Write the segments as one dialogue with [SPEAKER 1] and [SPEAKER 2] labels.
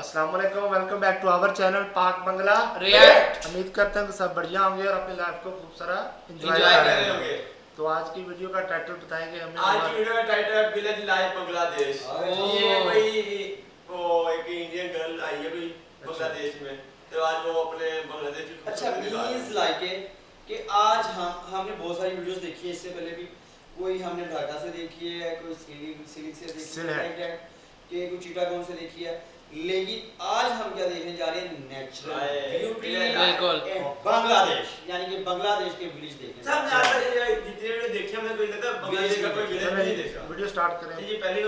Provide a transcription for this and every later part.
[SPEAKER 1] السلام علیکم ویلکم
[SPEAKER 2] بیک
[SPEAKER 1] ٹو آور چینل پاک
[SPEAKER 2] بنگلہ ریئیکٹ امید کرتے ہیں کہ سب بڑھیا ہوں گے اور اپنی لائف کو خوب سارا انجوائے کر رہے ہوں گے۔ تو آج کی ویڈیو کا
[SPEAKER 3] ٹائٹل
[SPEAKER 2] بتائیں
[SPEAKER 3] گے
[SPEAKER 2] ہمیں۔ آج کی ویڈیو کا ٹائٹل ہے ویلیج لائف بنگلہ دیش یہ کوئی وہ ایک انڈین گرل
[SPEAKER 1] آئی
[SPEAKER 2] ہے
[SPEAKER 4] کوئی
[SPEAKER 2] اچھا۔ بنگلہ دیش میں۔ تو آج وہ
[SPEAKER 1] اپنے بنگلہ دیش کی اچھا پلیز لائک کہ آج ہم ہم نے بہت ساری ویڈیوز دیکھی
[SPEAKER 3] ہے اس سے پہلے
[SPEAKER 1] بھی کوئی ہم نے ڈھاکہ سے
[SPEAKER 3] دیکھی ہے
[SPEAKER 1] کوئی
[SPEAKER 3] سیلنگ
[SPEAKER 1] سے دیکھی ہے
[SPEAKER 5] کہ
[SPEAKER 1] کوئی
[SPEAKER 5] چیٹا گون سے
[SPEAKER 4] دیکھی
[SPEAKER 6] ہے۔
[SPEAKER 4] لیکن
[SPEAKER 6] آج
[SPEAKER 4] ہم
[SPEAKER 6] کیا دیکھنے جا رہے ہیں؟
[SPEAKER 5] نیچرل
[SPEAKER 6] بنگلہ
[SPEAKER 5] دیش یعنی کہ بنگلہ دیش کے ولیج دیکھیں سب دیکھے کوئی بنگلہ دیش کا کوئی دیکھا۔ ویڈیو سٹارٹ کریں۔ پہلی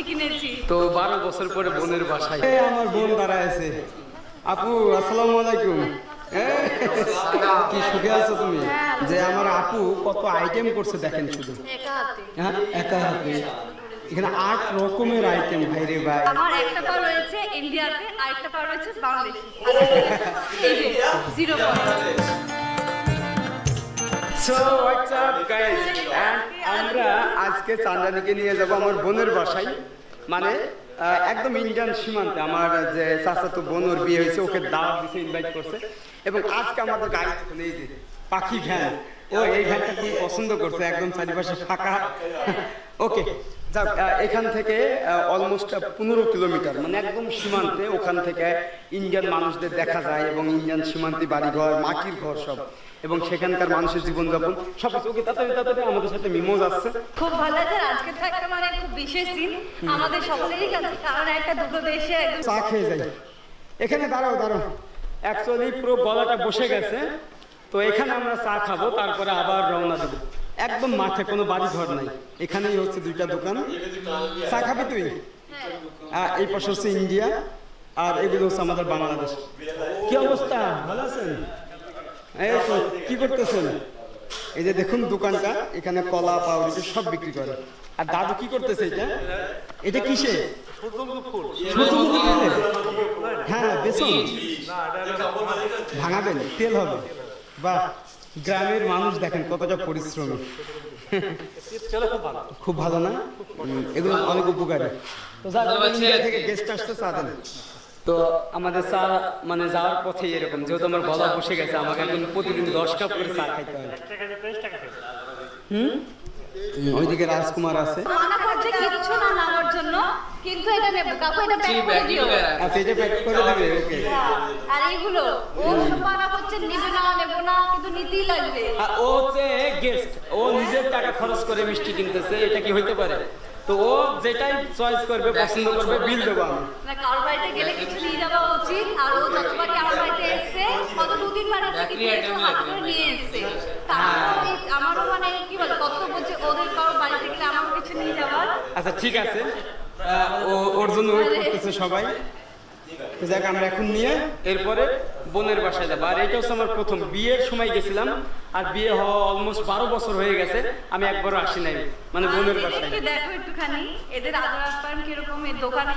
[SPEAKER 5] মিষ্টি কিনেছি।
[SPEAKER 4] তো বারো বছর পরে বোনের বাসায়।
[SPEAKER 6] আমার বোন দাঁড়ায় আছে। আপু আসসালামু আলাইকুম। কি সুখে আছো তুমি? যে আমার আপু কত আইটেম করছে দেখেন শুধু।
[SPEAKER 5] একা হাতে।
[SPEAKER 6] হ্যাঁ একা হাতে এখানে আট রকমের আইটেম ভাই রে ভাই।
[SPEAKER 5] আমার একটা পা রয়েছে ইন্ডিয়াতে আর একটা পা রয়েছে বাংলাদেশে। এই যে zero point
[SPEAKER 6] so up guys and আমরা আজকে চান্দানিকে নিয়ে যাব আমার বোনের বাসায়। মানে একদম ইন্ডিয়ান সীমান্তে আমার যে চাচাতো বোন, ওর বিয়ে হয়েছে, ওকে দাওয়াত দিছে ইনভাইট করছে। এবং আজকে আমাদের গাড়ি এই যে পাখি ভ্যান। ও এই ভ্যানটা খুব পছন্দ করছে, একদম চারিপাশে ফাঁকা। ওকে যাক এখান থেকে অলমোস্ট পনেরো কিলোমিটার মানে একদম সীমান্তে ওখান থেকে ইন্ডিয়ান মানুষদের দেখা যায় এবং ইন্ডিয়ান সীমান্তে বাড়িঘর মাটির ঘর সব এবং সেখানকার মানুষের জীবনযাপন সব কিছু। ওকে তাড়াতাড়ি তাড়াতাড়ি আমাদের সাথে মিমোজ আসছে
[SPEAKER 5] খুব ভালো আছে আজকে তো একটা মানে খুব বিশেষ দিন আমাদের সকলেরই কাছে কারণ একটা দুটো দেশে একদম
[SPEAKER 6] চা খেয়ে যাই। এখানে দাঁড়াও দাঁড়াও। অ্যাকচুয়ালি পুরো গলাটা বসে গেছে। তো এখানে আমরা চা খাব তারপরে আবার রওনা দেবো। একদম মাঠে কোনো বাড়ি ঘর নাই। এখানেই হচ্ছে দুইটা দোকান। চা খাবি তুই? আহ, এই পাশে হচ্ছে ইন্ডিয়া আর এগুলো হচ্ছে আমাদের বাংলাদেশ। কি অবস্থা? ভালো আছেন? এই তো কি করতেছেন? এই যে দেখুন দোকানটা এখানে কলা পাউরুটি সব বিক্রি করে। আর দাদু কি করতেছে এটা? এটা কিসে? হ্যাঁ বেসন। ভাঙাবেন তেল হবে। বাহ। গ্রামের মানুষ দেখেন কতটা পরিশ্রম। খুব ভালো। না? এগুলো অনেক উপকারী। তো থেকে গেস্ট আসতে চাঁদেন তো আমাদের চা মানে যাওয়ার পথে এরকম যেহেতু আমার গলা বসে গেছে আমাকে এখন প্রতিদিন দশ কাপ করে চা খাইতে হয়। হুম? ওইদিকে রাজকুমার আছে।
[SPEAKER 5] মানা করছে কিচ্ছু না নেওয়ার জন্য কিন্তু এটা নেব কাকু এটা প্যাক করে দিও।
[SPEAKER 6] আচ্ছা এটা প্যাক করে দেবে ওকে।
[SPEAKER 5] আর এইগুলো ও মানা করছে নেবে না নেব না কিন্তু নিতেই লাগবে।
[SPEAKER 6] আর ও হচ্ছে গেস্ট ও নিজের টাকা খরচ করে মিষ্টি কিনতেছে এটা কি হইতে পারে? তো ও যেটাই চয়েস করবে পছন্দ করবে বিল দেবো আমি।
[SPEAKER 5] না কারোর বাড়িতে গেলে কিছু নিয়ে যাওয়া উচিত আর ও যতবারই আমার বাড়িতে এসছে কত দু তিনবার এসছে কিন্তু
[SPEAKER 4] Luckily
[SPEAKER 5] কিছু
[SPEAKER 4] item
[SPEAKER 5] হাতে
[SPEAKER 4] লাগবে।
[SPEAKER 5] করে নিয়ে এসছে তা আমারও এই- আমারও মানে কি বলে কত বলছে ওদের কারোর বাড়িতে গেলে আমারও কিছু নিয়ে যাওয়ার
[SPEAKER 6] আচ্ছা ঠিক আছে। ও ওর জন্য ওয়েট করতেছে সবাই। যাক আমরা এখন নিয়ে এরপরে বোনের বাসায় যাব। আর এটা হচ্ছে আমার প্রথম বিয়ের সময় গেছিলাম। আর বিয়ে হওয়া অলমোস্ট বারো বছর হয়ে গেছে। আমি একবারও আসি নাই মানে বোনের বাসায়।
[SPEAKER 5] দেখো একটুখানি। এদের আদর আপ্যায়ন কীরকম? এই দোকানে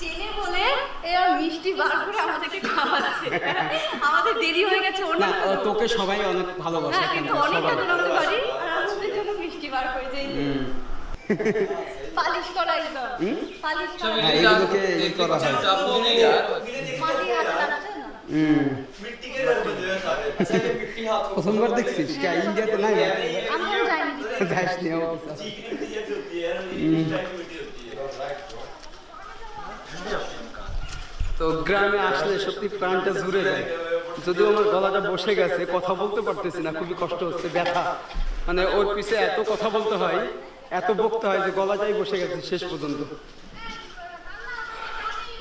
[SPEAKER 5] চেনে বলে এরা মিষ্টি বার করে আমাদেরকে খাওয়াচ্ছে। আমাদের দেরি হয়ে গেছে
[SPEAKER 6] না তোকে সবাই অনেক ভালোবাসে
[SPEAKER 5] হ্যাঁ কিন্তু বাড়ি আর আমাদের জন্য মিষ্টি বার করে যে
[SPEAKER 6] ইন্ডিয়াতে তো গ্রামে আসলে সত্যি প্রাণটা জুড়ে যায়। যদিও আমার গলাটা বসে গেছে কথা বলতে পারতেছি না খুবই কষ্ট হচ্ছে ব্যথা। মানে ওর পিছে এত কথা বলতে হয় এত বকতে হয় যে গলাটাই বসে গেছে শেষ পর্যন্ত।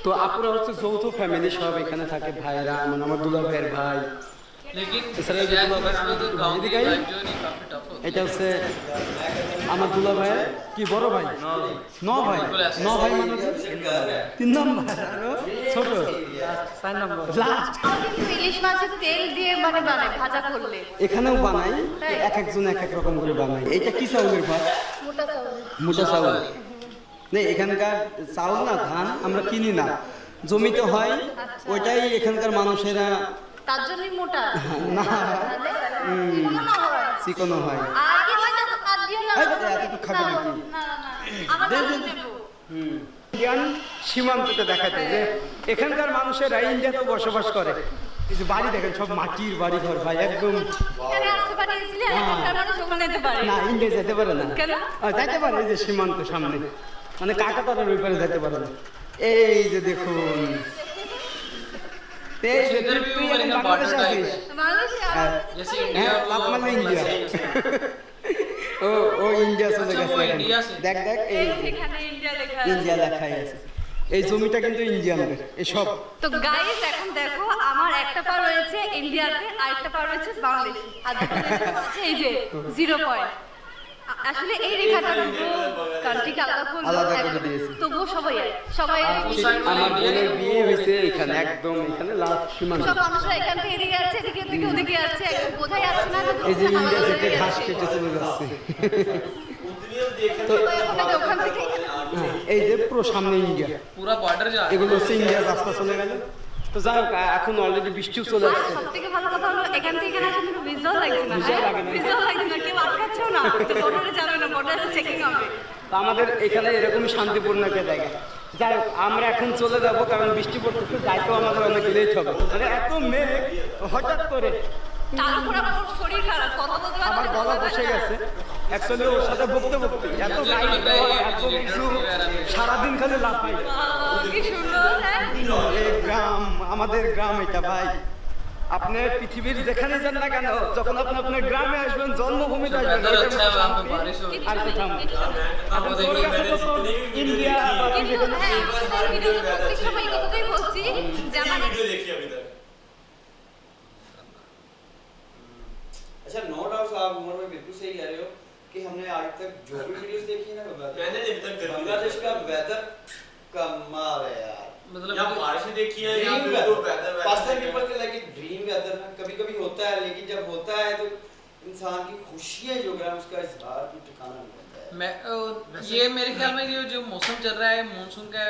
[SPEAKER 6] তো আপুরা হচ্ছে যৌথ ফ্যামিলি সব এখানে থাকে ভাইরা মানে আমার দুলা ভাইয়ের ভাই। এটা হচ্ছে আমার দুলা ভাই কি বড় ভাই? ন ভাই ন ভাই মানে তিন নম্বর। ছোট।
[SPEAKER 5] তেল বানায়
[SPEAKER 6] এখানেও বানাই এক একজন এক এক রকম করে বানাই এটা কি চাউলের ভাত?
[SPEAKER 5] মোটা চাউল।
[SPEAKER 6] মোটা চাউল না এখানকার চাউল না ধান আমরা কিনি না। জমিতে হয় ওইটাই এখানকার মানুষেরা
[SPEAKER 5] তার মোটা।
[SPEAKER 6] না। হয়। সীমান্ততে দেখাতে যে এখানকার মানুষেরা ইন্ডিয়াতে বসবাস করে। কিছু বাড়ি দেখেন সব মাটির বাড়ি ঘর ভাই একদম। হ্যাঁ। না ইন্ডিয়া যেতে পারে না। যাইতে পারে এই যে সীমান্ত সামনে। মানে কাকাতারের ব্যাপারে যেতে পারে না। এই যে দেখুন। হ্যাঁ, ও ও ইন্ডিয়া চলে গেছে দেখ দেখ
[SPEAKER 5] ইন্ডিয়া
[SPEAKER 6] লেখাই আছে। এই জমিটা কিন্তু ইন্ডিয়ানদের এই সব।
[SPEAKER 5] তো গাইস এখন দেখো আমার একটা পা রয়েছে ইন্ডিয়াতে আর একটা পা রয়েছে বাংলাদেশে। আর দেখো এই যে জিরো পয়েন্ট আসলে এই রেখাটা তো কান্ট্রিকে আলাদা
[SPEAKER 6] করে দিয়েছে।
[SPEAKER 5] তো তবুও সবাই সবাই
[SPEAKER 6] আমার বোনের বিয়ে হইছে এখানে একদম এখানে লাস্ট সীমানা।
[SPEAKER 5] সব মানুষরা এখান থেকে এদিকে আছে এদিকে থেকে ওদিকে আছে একদম বোঝাই যাচ্ছে না
[SPEAKER 6] এই যে ইন্ডিয়া থেকে ঘাস কেটে চলে যাচ্ছে।
[SPEAKER 5] তো ওখান থেকে
[SPEAKER 6] হ্যাঁ। হ্যাঁ, এই যে পুরো সামনে ইন্ডিয়া।
[SPEAKER 4] পুরো বর্ডার যা
[SPEAKER 6] এগুলো হচ্ছে ইন্ডিয়ার রাস্তা চলে গেল। তো যাই হোক এখন অলরেডি বৃষ্টিও চলে আসছে।
[SPEAKER 5] সবথেকে ভালো কথা হলো এখান থেকে কোনো লাগছে না।
[SPEAKER 6] না।
[SPEAKER 5] কেউ না। বর্ডারে যাবে না বর্ডারে চেকিং হবে।
[SPEAKER 6] তো আমাদের এখানে এরকমই শান্তিপূর্ণ একটা জায়গা। যাই হোক আমরা এখন চলে যাব কারণ বৃষ্টি পড়তেছে যাইতেও আমাদের অনেক লেট হবে। মানে এত মেঘ হঠাৎ করে।
[SPEAKER 5] শরীর খারাপ কথা বলতে
[SPEAKER 6] আমার গলা বসে গেছে। অ্যাকচুয়ালি ওর সাথে বকতে বকতে এত গাইড এত কিছু সারাদিন খালি
[SPEAKER 5] লাভ
[SPEAKER 6] এই গ্রাম আমাদের গ্রাম এটা ভাই। আপনি পৃথিবীর যেখানে যান না কেন যখন আপনি আপনার গ্রামে আসবেন জন্মভূমিতে আসবেন আর কোথাও ইন্ডিয়া
[SPEAKER 2] আচ্ছা کہ
[SPEAKER 4] ہم نے آج تک جو بھی ویڈیوز دیکھی ہیں نا میں نے ابھی تک بنگلہ دیش کا ویدر کمال ہے یار۔ مطلب یہاں بارش
[SPEAKER 1] دیکھی ہے یہاں
[SPEAKER 4] پہ
[SPEAKER 1] تو یا
[SPEAKER 4] پاکستان
[SPEAKER 1] پیپل
[SPEAKER 4] کے
[SPEAKER 2] لائک
[SPEAKER 4] ڈریم ویدر
[SPEAKER 2] نا۔ کبھی کبھی ہوتا ہے
[SPEAKER 1] لیکن جب ہوتا ہے تو انسان کی خوشی ہے جو گرام
[SPEAKER 2] اس کا اظہار کی ٹھکانہ نہیں میں
[SPEAKER 4] یہ میرے خیال میں جو موسم چل رہا ہے مونسون کا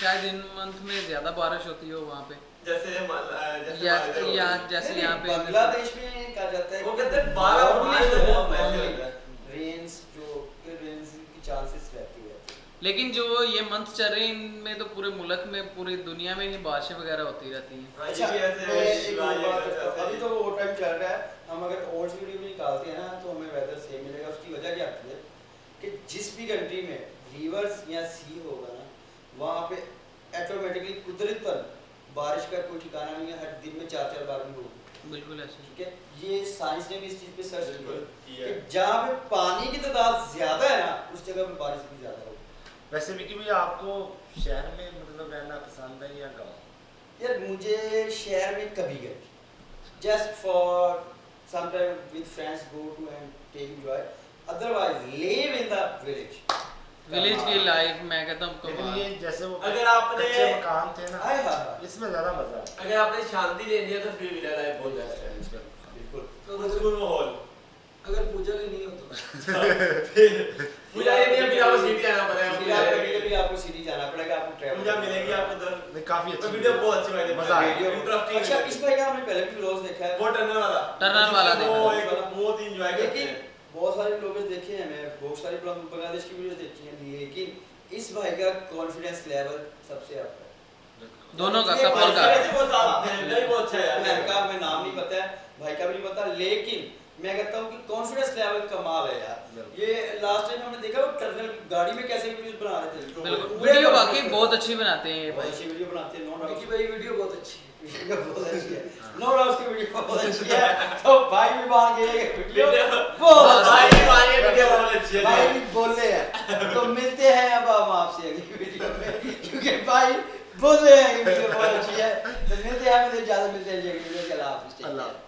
[SPEAKER 4] شاید ان منتھ میں زیادہ بارش ہوتی ہو وہاں پہ۔
[SPEAKER 1] جیسے یہاں
[SPEAKER 2] پہ
[SPEAKER 1] بنگلہ دیش
[SPEAKER 2] میں کہا
[SPEAKER 1] جاتا
[SPEAKER 2] ہے وہ
[SPEAKER 1] کہتے
[SPEAKER 2] ہیں بارہ بارش ہوتا ہے لیکن جو یہ منتھ چل رہے ہیں ان میں تو پورے ملک میں پوری دنیا میں ہی بارشیں وغیرہ ہوتی رہتی ہیں۔ ابھی اچھا، تو وہ ٹائم چل رہا ہے۔ ہم اگر اور ویڈیو بھی نکالتے ہیں نا تو ہمیں ویدر سیم ملے گا۔ اس کی وجہ کیا ہے کہ
[SPEAKER 4] جس بھی
[SPEAKER 2] کنٹری میں ریورس یا سی ہوگا نا وہاں پہ ایٹومیٹکلی
[SPEAKER 1] قدرت
[SPEAKER 2] پر
[SPEAKER 1] بارش
[SPEAKER 2] کا کوئی ٹھکانا نہیں ہے۔ ہر دن میں چار چار بار بھی ہوگا۔ بالکل ایسا۔ ٹھیک
[SPEAKER 3] ہے؟ یہ سائنس نے بھی اس چیز پہ سرچ کیا۔ کہ جہاں پہ
[SPEAKER 2] پانی کی تعداد زیادہ ہے نا اس جگہ پہ بارش بھی زیادہ ہوگی۔ ویسے بھی کہ آپ کو شہر میں مطلب رہنا
[SPEAKER 4] پسند ہے یا گاؤں؟ یار مجھے
[SPEAKER 3] شہر
[SPEAKER 4] میں
[SPEAKER 3] کبھی گئے جسٹ
[SPEAKER 1] فار سم
[SPEAKER 3] ٹائم وتھ فرینڈس گو
[SPEAKER 2] ٹو اینڈ ٹیک
[SPEAKER 3] انجوائے ادر وائز لیو
[SPEAKER 1] ان دا ولیج ولیج کی لائف میں کہتا ہوں کمال یہ جیسے
[SPEAKER 2] وہ
[SPEAKER 1] اگر آپ نے
[SPEAKER 7] اچھے مکان تھے نا ہائے ہائے
[SPEAKER 1] اس میں زیادہ مزہ اگر آپ نے شانتی
[SPEAKER 2] لینی ہے تو پھر ویلا لائف بہت زیادہ بالکل تو
[SPEAKER 1] بالکل ماحول اگر پوجا
[SPEAKER 3] بھی نہیں
[SPEAKER 1] ہو
[SPEAKER 3] تو
[SPEAKER 1] پوجا
[SPEAKER 3] کے
[SPEAKER 1] نہیں ابھی آپ
[SPEAKER 3] سیٹی آنا
[SPEAKER 1] پڑے گا
[SPEAKER 2] کو سیدھی جانا پڑے گا آپ کو ٹریول ملے گی
[SPEAKER 1] آپ ادھر کافی
[SPEAKER 4] اچھی ویڈیو
[SPEAKER 1] بہت
[SPEAKER 4] اچھی
[SPEAKER 1] بھائی مزہ آیا انٹرسٹنگ اچھا
[SPEAKER 2] اس
[SPEAKER 1] بھائی
[SPEAKER 2] کا ہم نے پہلے بھی ویڈیوز دیکھا ہے وہ ٹرنر والا ٹرنر والا دیکھا وہ ایک بہت انجوائے کرتے ہیں بہت سارے لوگ
[SPEAKER 4] دیکھے ہیں
[SPEAKER 2] میں
[SPEAKER 4] بہت ساری
[SPEAKER 1] بنگلہ دیش کی ویڈیوز دیکھی ہیں لیکن اس بھائی
[SPEAKER 2] کا کانفیڈنس لیول سب سے اپ دونوں کا کپل کا بہت اچھا ہے بہن کا نام نہیں پتہ ہے بھائی کا بھی نہیں پتہ لیکن میں کہتا ہوں کہ کانفیڈنس لیول کمال ہے یار۔ یہ لاسٹ
[SPEAKER 4] ٹائم
[SPEAKER 2] ہم
[SPEAKER 4] نے
[SPEAKER 2] دیکھا
[SPEAKER 4] وہ
[SPEAKER 2] ٹرنل
[SPEAKER 4] گاڑی میں کیسے ویڈیوز بنا
[SPEAKER 2] رہے
[SPEAKER 4] تھے۔
[SPEAKER 2] بالکل۔ ویڈیو باقی بہت اچھی
[SPEAKER 7] بناتے
[SPEAKER 2] ہیں
[SPEAKER 7] بہت اچھی ویڈیو بناتے ہیں
[SPEAKER 2] نو ڈاؤٹ کی بھائی ویڈیو بہت اچھی ہے۔ نو ڈاؤٹ کی ویڈیو بہت اچھی ہے۔ تو بھائی بھی باہر گئے
[SPEAKER 1] ویڈیو
[SPEAKER 2] بہت
[SPEAKER 1] ہاں، بھائی بھی باہر گئے
[SPEAKER 2] ویڈیو بہت اچھی ہے۔ بھائی بھی بولے ہیں۔ تو ملتے ہیں اب ہم آپ سے اگلی ویڈیو میں۔ کیونکہ بھائی بولے ہیں ویڈیو بہت اچھی ہے۔ تو ملتے ہیں ہمیں اجازت ملتے ہیں۔ اگلی ویڈیو کے اللہ اللہ
[SPEAKER 3] حافظ۔